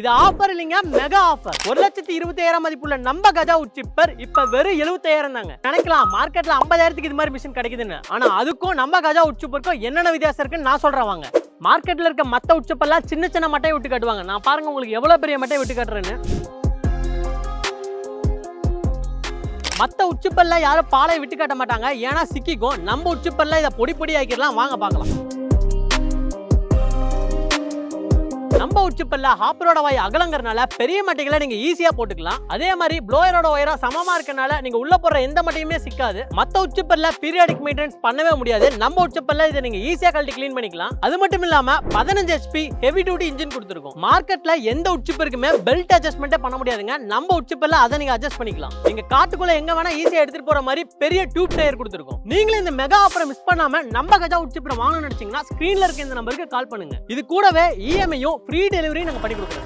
இது ஆஃபர் இல்லைங்க mega offer ஒரு லட்சத்தி இருபத்தாயிரம் மதிப்புள்ள நம்ம கஜா உச்சிப்பர் இப்ப வெறும் எழுபத்தாயிரம் தாங்க. நினைக்கலாம் மார்க்கெட்ல ஐம்பதாயிரத்துக்கு இது மாதிரி மிஷின் கிடைக்குதுன்னு. ஆனா அதுக்கும் நம்ம கஜா உச்சிப்பருக்கும் என்னென்ன வித்தியாசம் இருக்குன்னு நான் சொல்றேன் வாங்க. மார்க்கெட்ல இருக்க மத்த உச்சப்பெல்லாம் சின்ன சின்ன மட்டையை விட்டு காட்டுவாங்க. நான் பாருங்க உங்களுக்கு எவ்வளவு பெரிய மட்டையை விட்டு காட்டுறேன்னு. மத்த உச்சிப்பல்ல யாரும் பாலை விட்டு காட்ட மாட்டாங்க. ஏன்னா சிக்கிக்கும். நம்ம உச்சிப்பல்ல இதை பொடி பொடி ஆக்கிடலாம். வாங்க பார்க்கலாம். நம்ம உச்சிப்பல்ல ஹாப்பரோட வாய் அகலங்கிறனால பெரிய மட்டைகளை நீங்க ஈஸியா போட்டுக்கலாம். அதே மாதிரி ப்ளோயரோட ஒயரா சமமா இருக்கனால நீங்க உள்ள போடுற எந்த மட்டையுமே சிக்காது. மத்த உச்சிப்பல்ல பீரியாடிக் மெயின்டெனன்ஸ் பண்ணவே முடியாது. நம்ம உச்சிப்பல்ல இதை நீங்க ஈஸியா கழட்டி கிளீன் பண்ணிக்கலாம். அது மட்டும் இல்லாம பதினஞ்சு ஹெச்பி ஹெவி டியூட்டி இன்ஜின் கொடுத்துருக்கும். மார்க்கெட்ல எந்த உச்சிப்பருக்குமே பெல்ட் அட்ஜஸ்ட்மெண்ட்டே பண்ண முடியாதுங்க. நம்ம உச்சிப்பல்ல அதை நீங்க அட்ஜஸ்ட் பண்ணிக்கலாம். நீங்க காட்டுக்குள்ள எங்க வேணா ஈஸியா எடுத்துட்டு போற மாதிரி பெரிய டியூப் டயர் கொடுத்துருக்கோம். நீங்களும் இந்த மெகா ஆஃபரை மிஸ் பண்ணாம நம்ம கஜா உச்சிப்பரம் வாங்கணும்னு நினைச்சீங்கன்னா ஸ்கிரீன்ல இருக்க இந்த நம்பருக்கு கால் பண்ணுங்க. இது கூடவே இஎம்ஐயும் ஃப்ரீ டெலிவரி நாங்கள் பண்ணி கொடுக்குறோம்.